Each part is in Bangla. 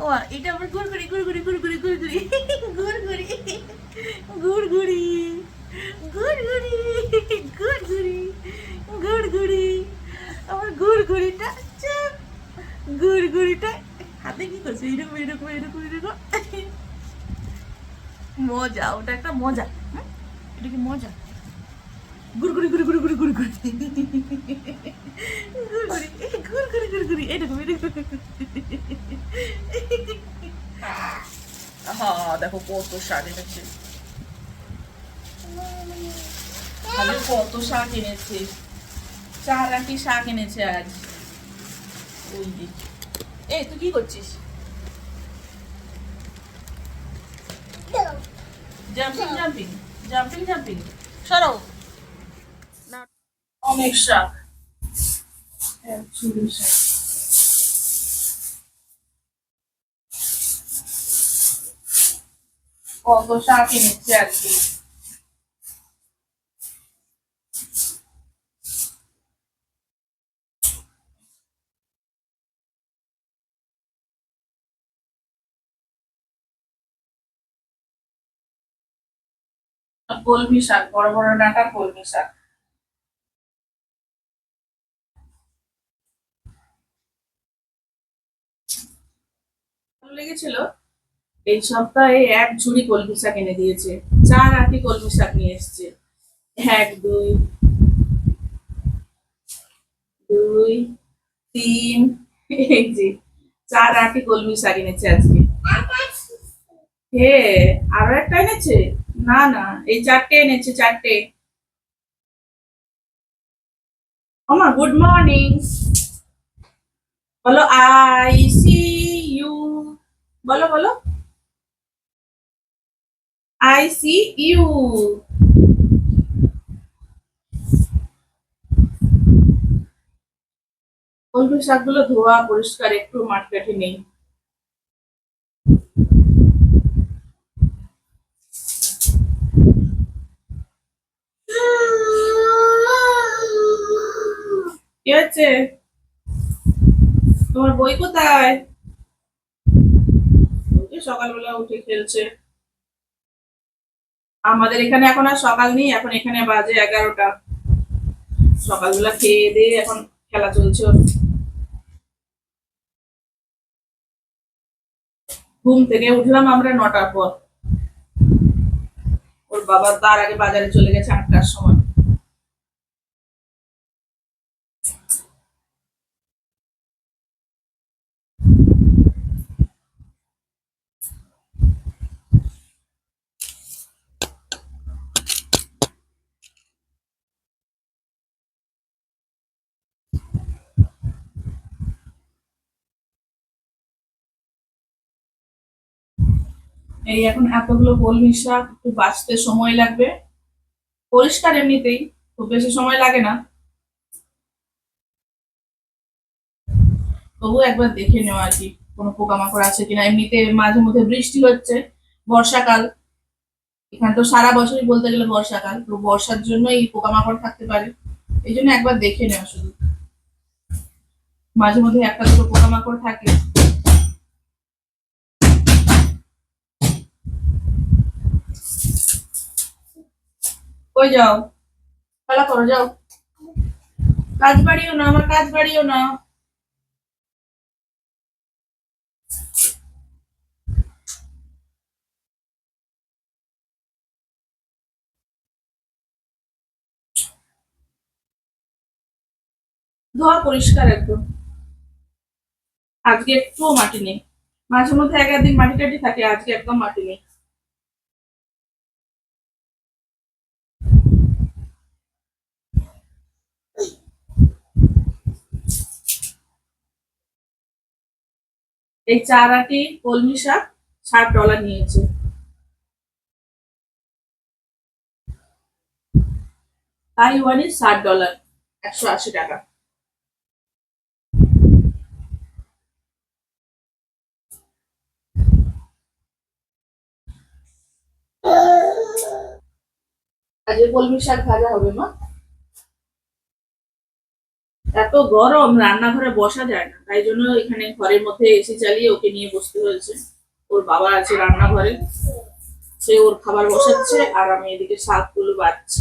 ও, এটা আমার গুড়গুড়ি গুড়গুড়ি গুড়গুড়ি গুড়গুড়ি গুড়গুড়ি গুড়গুড়ি গুড়গুড়ি গুড়গুড়ি গুড়গুড়ি আমার গুড়গুড়িটা চাপ। গুড়গুড়িটা হাতে কি করছে? এরকম এরকম এরকম এরকম। মজা, ওটা একটা মজা? এটা কি মজা? গুড়গুড়ি গুড়ি গুড়ি গুড়ি গুড়ি গুড়ি গুড়গুড়ি গুড়গুড়ি গুড়গুড়ি এরকম এরকম। হ্যাঁ দেখো কত শাক এনেছে। আমি কত শাক এনেছে। চার আটি শাক এনেছে আজ। ওই এই তুই কি করছিস? জাম্পিং জাম্পিং জাম্পিং জাম্পিং সরো। অনেক শাক এক ঝুড়ি শাক কত শাক এনেছে আজকে কলমি শাক বড় বড় ডাঁটা কলমি শাক। লেগেছিল? এই সপ্তাহে এক ঝুড়ি কলমি শাক এনে দিয়েছে। চার আটি কলমি শাক নিয়ে এসছে। এক, দুই দুই, তিন, এই চার আটি কলমি শাক এনেছে আজকে। হে, আরও একটা এনেছে? না না, এই চারটে এনেছে, চারটে। ওমা গুড মর্নিং। বলো, আই সি ইউ। বলো বলো। আই সি ইউ কলমি শাকগুলো ধোয়া, পরিষ্কার, একটু মাটকাঠি নেই। কি হচ্ছে? তোমার বই কোথায়? সকালবেলা উঠে খেলছে। আমাদের এখানে এখন আর সকাল নেই, এখন এখানে বাজে এগারোটা। সকালবেলা খেয়ে দিয়ে এখন খেলা চলছে ঘুম থেকে উঠলাম আমরা নটার পর। ওর বাবা তার আগে বাজারে চলে গেছে আটটার সময়। এই এখন এতগুলো কলমি শাক একটু বাঁচতে সময় লাগবে। পরিষ্কার এমনিতেই, খুব বেশি সময় লাগে না। তবু একবার দেখে নেওয়া আর কি, কোনো পোকামাকড় আছে কিনা। এমনিতে মাঝে মধ্যে বৃষ্টি হচ্ছে, বর্ষাকাল। এখানে তো সারা বছরই বলতে গেলে বর্ষাকাল, তো বর্ষার জন্য এই পোকামাকড় থাকতে পারে। এই জন্য একবার দেখে নেওয়া শুধু। মাঝে মধ্যে একটা দুটো পোকামাকড় থাকে। কই যাও? খেলা করো, যাও। কাজ বাড়িও না, আমার কাজ বাড়িও না। ধোয়া পরিষ্কার একদম। আজকে একটুও মাটি নেই। মাঝে মধ্যে এক একদিন মাটি টাটি থাকে, আজকে একদম মাটি নেই। এই চার আটি কলমি শাক ষাট ডলার নিয়েছে। তাইওয়ানি ষাট ডলার একশো আশি টাকা। আজকে কলমি শাক ভাজা হবে মা। এত গরম, রান্নাঘরে বসা যায় না। তাই জন্য এখানে ঘরের মধ্যে এসি চালিয়ে ওকে নিয়ে বসতে হয়েছে। ওর বাবা আছে রান্নাঘরে। সে ওর খাবার বসাচ্ছে আর আমি এদিকে শাকগুলো বাচ্ছি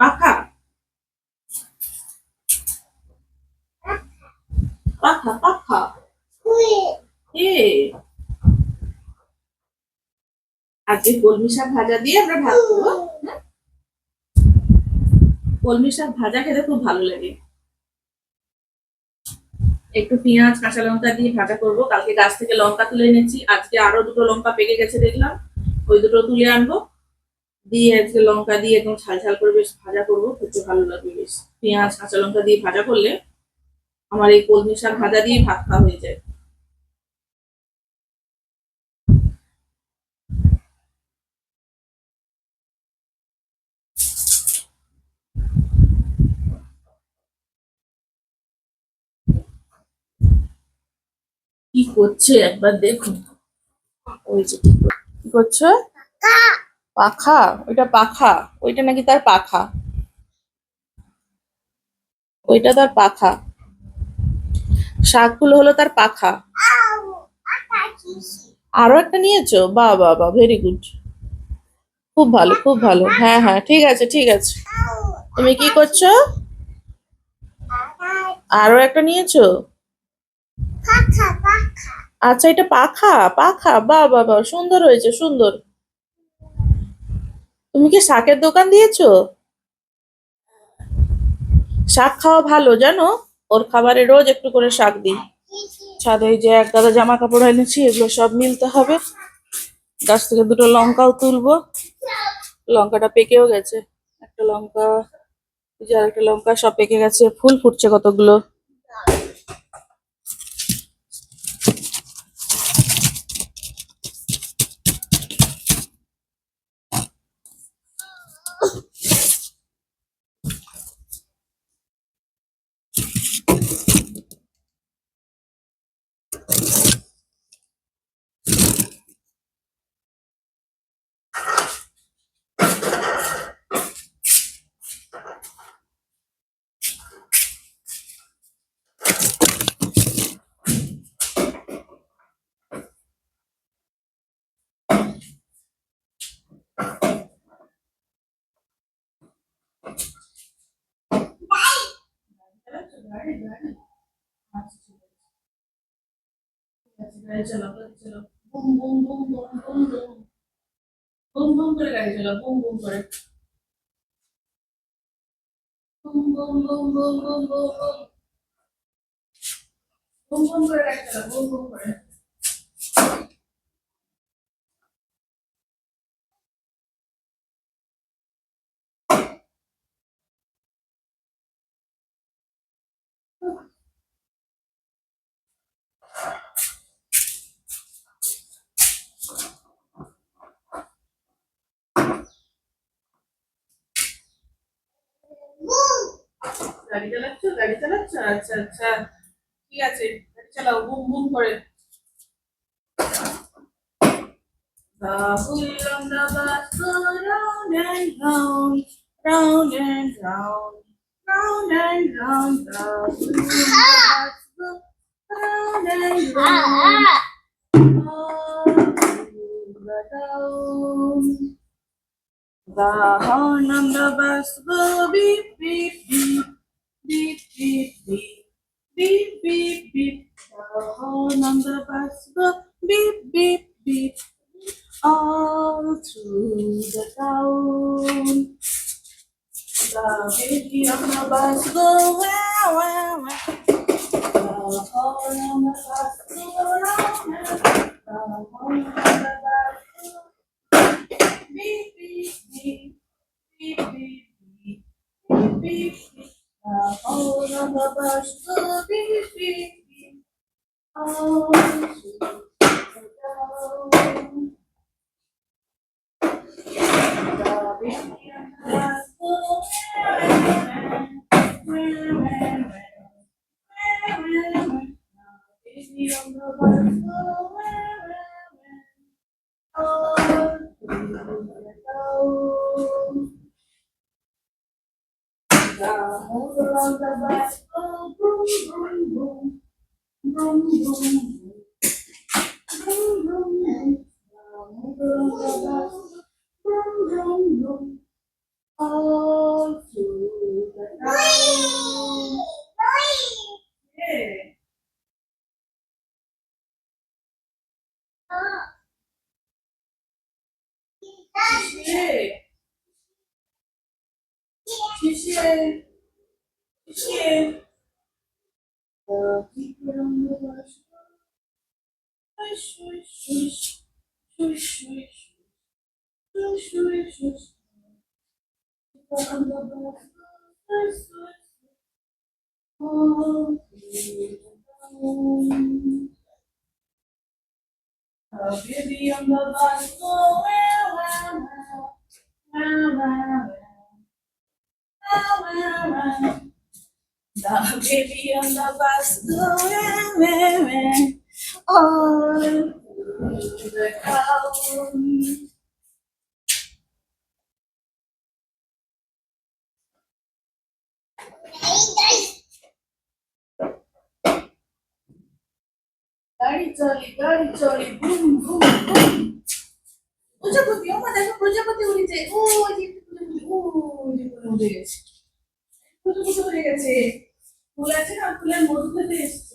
পাখা পাখা পাখা এ আজকে কলমি শাক ভাজা দিয়ে আমরা ভাত খাব। হ্যাঁ? কলমি শাক ভাজা খেতে খুব ভালো লাগে। একটু পেঁয়াজ কাঁচা লঙ্কা দিয়ে ভাজা করব। কালকে গাছ থেকে লঙ্কা তুলে এনেছি। আজকে আরও দুটো লঙ্কা পেকে গেছে দেখলাম। ওই দুটো তুলে আনব। দিয়ে আজকে লঙ্কা দিয়ে একদম ঝাল ঝাল করে বেশ ভাজা করব। খেতে ভালো লাগবে বেশ। পেঁয়াজ কাঁচা লঙ্কা দিয়ে ভাজা করলে আমার এই কলমি শাক ভাজা দিয়ে ভাত খাওয়া হয়ে যায়। কি করছে? একবার দেখুন। ওই যে কি কর- কি পাখা। ওইটা পাখা। ওইটা নাকি তার পাখা? ওইটা তার পাখা। শাকগুলো হলো তার পাখা। আরও একটা নিয়েছো? বা বা বা ভেরি গুড খুব ভালো খুব ভালো। হ্যাঁ হ্যাঁ ঠিক আছে ঠিক আছে। তুমি কি করছ? আরও একটা নিয়েছো? আচ্ছা এটা পাখা পাখা, বা বা বা, সুন্দর হয়েছে, সুন্দর। তুমি কি শাকের দোকান দিয়েছ? শাক খাওয়া ভালো, জানো? ওর খাবারে রোজ একটু করে শাক দিই। ছাদে যে এক গাদা জামা কাপড় এনেছি, এগুলো সব মিলতে হবে। গাছ থেকে দুটো লঙ্কাও তুলবো। লঙ্কাটা পেকেও গেছে। একটা লঙ্কা, এই একটা লঙ্কা সব পেকে গেছে। ফুল ফুটছে কতগুলো। গাড়ি চালাও গাড়ি চালাও। Boom boom boom boom boom boom. Boom boom করে গাড়ি চালাও, বুম বুম করে। Boom boom boom boom boom boom boom. Boom করে গাড়ি চালাও, বুম বুম করে। গাড়ি চালাচ্ছ গাড়ি চালাচ্ছ আচ্ছা আচ্ছা ঠিক আছে গাড়ি চালাও বুম বুম করে The on the bus go round and round, round and round, round and round. The bus go round and round. The horn on the bus go beep beep beep, beep beep beep, beep beep beep. The horn on the bus go beep beep beep, all through the town. The baby on the bus go wow wow. The horn on the bus go round round. Там уронда батько, брум-брум-брум, брум-брум-брум, брум-брум. Oblivion the bus on The bus, the bus go the town. গাড়ি চলে গাড়ি চলে বুম বুম প্রজাপতি আমার দেখো প্রজাপতি উড়েছে ও ও যে উড়ে গেছে প্রজাপতি উড়ে গেছে ফুল আছে না ফুলের মধু খেতে এসছে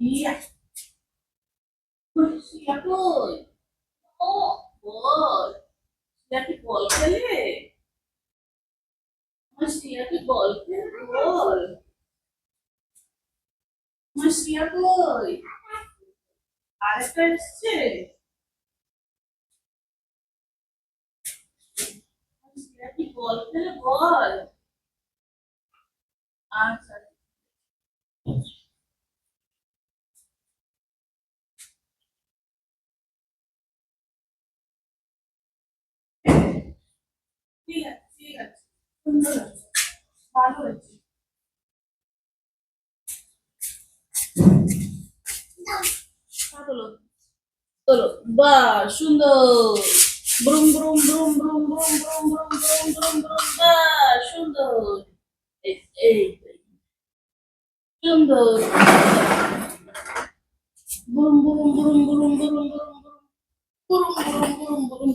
শ্রিয়া শ্রিয়া কই ও বল শ্রিয়া কি বল খেলে আমার শ্রিয়া কি বল খেলে বল আমার শ্রিয়া কই আরেকটা এসছে শ্রিয়া কি বল খেলে বল আচ্ছা ঠিক আছে ঠিক আছে সুন্দর হয়েছে ভালো হয়েছে তোলো তোলো বাহ সুন্দর ব্রুম ব্রুম ব্রুম ব্রুম ব্রুম ব্রুম ব্রুম ব্রুম ব্রুম ব্রুম বাহ সুন্দর এই। সুন্দর ব্রুম ব্রুম ব্রুম ব্রুম ব্রুম ব্রুম ব্রুম ব্রুম ব্রুম ব্রুম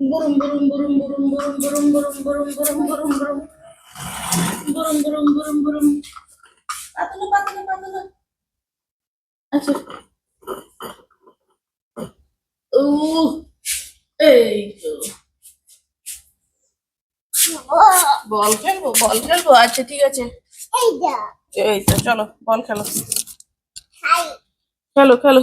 ব্রুম ব্রুম ব্রুম ব্রুম ব্রুম ব্রুম ব্রুম ব্রুম ব্রুম ব্রুম ব্রুম ব্রুম ব্রুম ব্রুম ব্রুম পাতলো পাতলো পাতলো আচ্ছা ও এই তো বল খেলব বল খেলব? আচ্ছা ঠিক আছে। এই তো চলো বল খেলো। খেলো খেলো।